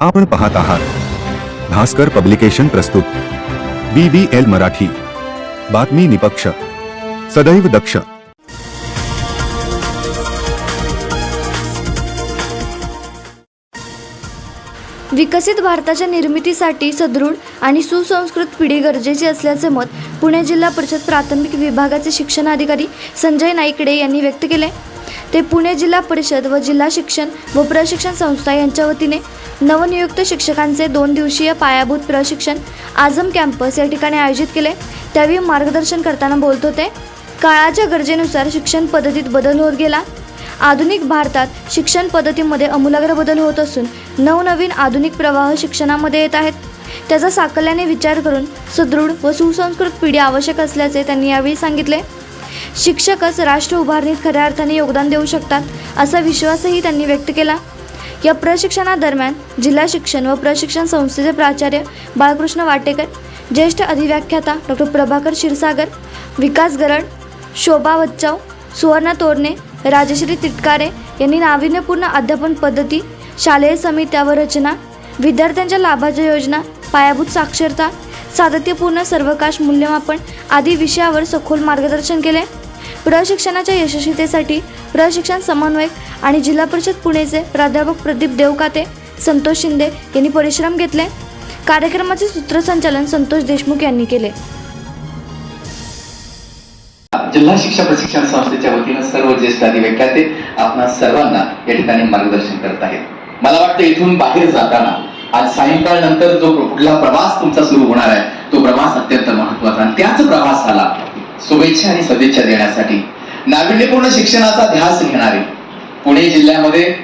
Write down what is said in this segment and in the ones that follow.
आपण पाहत आहात. भास्कर पब्लिकेशन प्रस्तुत. B B L Marathi. बातमी निपक्ष. सदैव दक्ष. विकसित भारताच्या निर्मितीसाठी सदृढ आणि सुसंस्कृत पिढी गरजेची असल्याचे मत पुणे जिल्हा परिषद प्राथमिक विभागाचे शिक्षणाधिकारी संजय नाईकडे यांनी व्यक्त केले. ते पुणे जिल्हा परिषद व जिल्हा शिक्षण व प्रशिक्षण संस्था यांच्या वतीने नवनियुक्त शिक्षकांचे दोन दिवसीय पायाभूत प्रशिक्षण आझम कॅम्पस या ठिकाणी आयोजित केले. त्यावेळी मार्गदर्शन करताना बोलत होते काळाच्या गरजेनुसार शिक्षण पद्धतीत बदल होत गेला. आधुनिक भारतात शिक्षण पद्धतीमध्ये आमूलाग्र बदल होत असून नवनवीन आधुनिक प्रवाह शिक्षणामध्ये येत आहेत. त्याचा साकल्याने विचार करून सुदृढ व सुसंस्कृत पिढी आवश्यक असल्याचे त्यांनी यावेळी सांगितले. शिक्षकच राष्ट्र उभारणीत खऱ्या अर्थाने योगदान देऊ शकतात असा विश्वासही त्यांनी व्यक्त केला. या प्रशिक्षणादरम्यान जिल्हा शिक्षण व प्रशिक्षण संस्थेचे प्राचार्य बाळकृष्ण वाटेकर ज्येष्ठ अधिव्याख्याता डॉक्टर प्रभाकर क्षीरसागर विकास गरड शोभा वच्चाव सुवर्णा तोरणे राजश्री तिटकारे यांनी नाविन्यपूर्ण अध्यापन पद्धती शालेय समित्या व रचना विद्यार्थ्यांच्या लाभाच्या योजना पायाभूत साक्षरता सातत्यपूर्ण सर्वकाश मूल्यमापन आदी विषयावर सखोल मार्गदर्शन केले. प्रशिक्षणाच्या यशस्वीतेसाठी प्रशिक्षण समन्वयक आणि जिल्हा परिषद पुणेचे प्राध्यापक प्रदीप देवकाते संतोष शिंदे यांनी परिश्रम घेतले. कार्यक्रमाचे सूत्रसंचालन संतोष देशमुख यांनी केले. जिल्हा शिक्षा प्रशिक्षण संस्थेच्या वतीनं सर्व ज्येष्ठ अधिव्याख्याते आपण सर्वांना या ठिकाणी मार्गदर्शन करत आहेत. मला वाटतं इथून बाहेर जाताना आज सायंकाळ नंतर जो कुठला प्रवास तुमचा सुरू होणार आहे तो प्रवास अत्यंत महत्त्वाचा आणि त्याच प्रवासाला शुभेच्छा आणि सदिच्छा देण्यासाठी. नाविन्यपूर्ण शिक्षणाचा ध्यास घेणारे पुणे जिल्ह्यामध्ये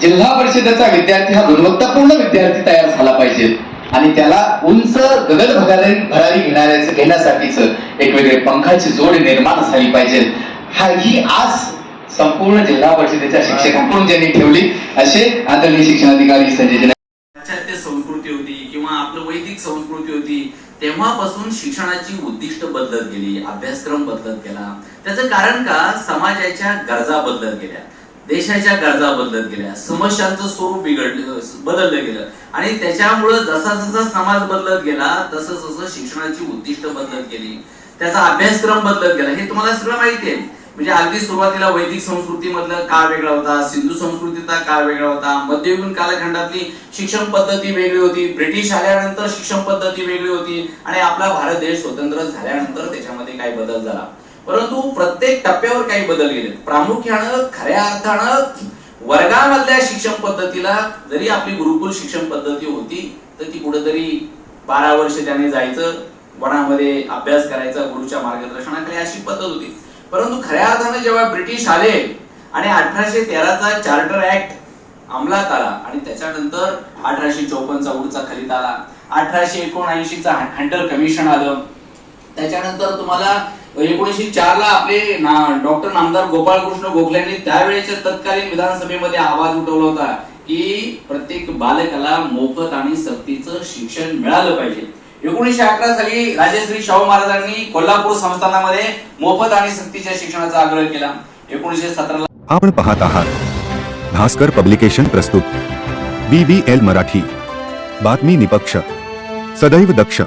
जिल्हा परिषदेचा विद्यार्थी हा गुणवत्तापूर्ण विद्यार्थी तयार झाला पाहिजे आणि त्याला उंच गगन भरारी भरारी घेणाऱ्याचं घेण्यासाठीच एक वेगळे पंखाची जोड निर्माण झाली पाहिजे. हा ही आस संपूर्ण जिल्हा परिषदेच्या शिक्षकांकडून ज्यांनी ठेवली असे आदरणीय शिक्षणाधिकारी संजय संस्कृती होती किंवा आपलं वैदिक संस्कृती होती तेव्हापासून शिक्षणाची उद्दिष्ट बदलत गेली अभ्यासक्रम बदलत गेला. त्याचं कारण का? समाजाच्या गरजा बदलत गेल्या. देशाच्या गरजा बदलत गेल्या. समस्यांचं स्वरूप बिघडलं बदललं गेलं. आणि त्याच्यामुळं जसा जसा समाज बदलत गेला तसं जसं शिक्षणाची उद्दिष्ट बदलत गेली. त्याचा अभ्यासक्रम बदलत गेला. हे तुम्हाला सगळं माहिती आहे. म्हणजे अगदी सुरुवातीला वैदिक संस्कृतीमधला काळ वेगळा होता सिंधू संस्कृतीचा काळ वेगळा होता मध्ययुगीन कालखंडातली शिक्षण पद्धती वेगळी होती ब्रिटिश आल्यानंतर शिक्षण पद्धती वेगळी होती आणि आपला भारत देश स्वतंत्र झाल्यानंतर त्याच्यामध्ये काही बदल झाला. परंतु प्रत्येक टप्प्यावर काही बदल गेले. प्रामुख्यानं खऱ्या अर्थानं वर्गामधल्या शिक्षण पद्धतीला जरी आपली गुरुकुल शिक्षण पद्धती होती तर ती कुठेतरी बारा वर्ष त्याने जायचं वनामध्ये अभ्यास करायचा गुरुच्या मार्गदर्शनाखाली अशी पद्धत होती. परंतु खऱ्या अर्थाने जेव्हा ब्रिटिश आले आणि अठराशे तेराचा चार्टर ऍक्ट अंमलात आला आणि त्याच्यानंतर अठराशे चौपन्नचा उडचा खलित आला अठराशे एकोणऐंशीचा हंटर कमिशन आलं. त्याच्यानंतर तुम्हाला एकोणीशे चार ला आपले डॉक्टर नामदार गोपाळकृष्ण गोखले यांनी त्यावेळेच्या तत्कालीन विधानसभेमध्ये आवाज उठवला होता की प्रत्येक बालकाला मोफत आणि सक्तीचं शिक्षण मिळालं पाहिजे. एकोणीशे अकरा साली राजेश्री शाहू महाराजांनी कोल्हापूर संस्थानामध्ये मोफत आणि सक्तीच्या शिक्षणाचा आग्रह केला. एकोणीशे सतरा आपण पाहत आहात. भास्कर पब्लिकेशन प्रस्तुत. B B L Marathi. बातमी निपक्ष. सदैव दक्ष.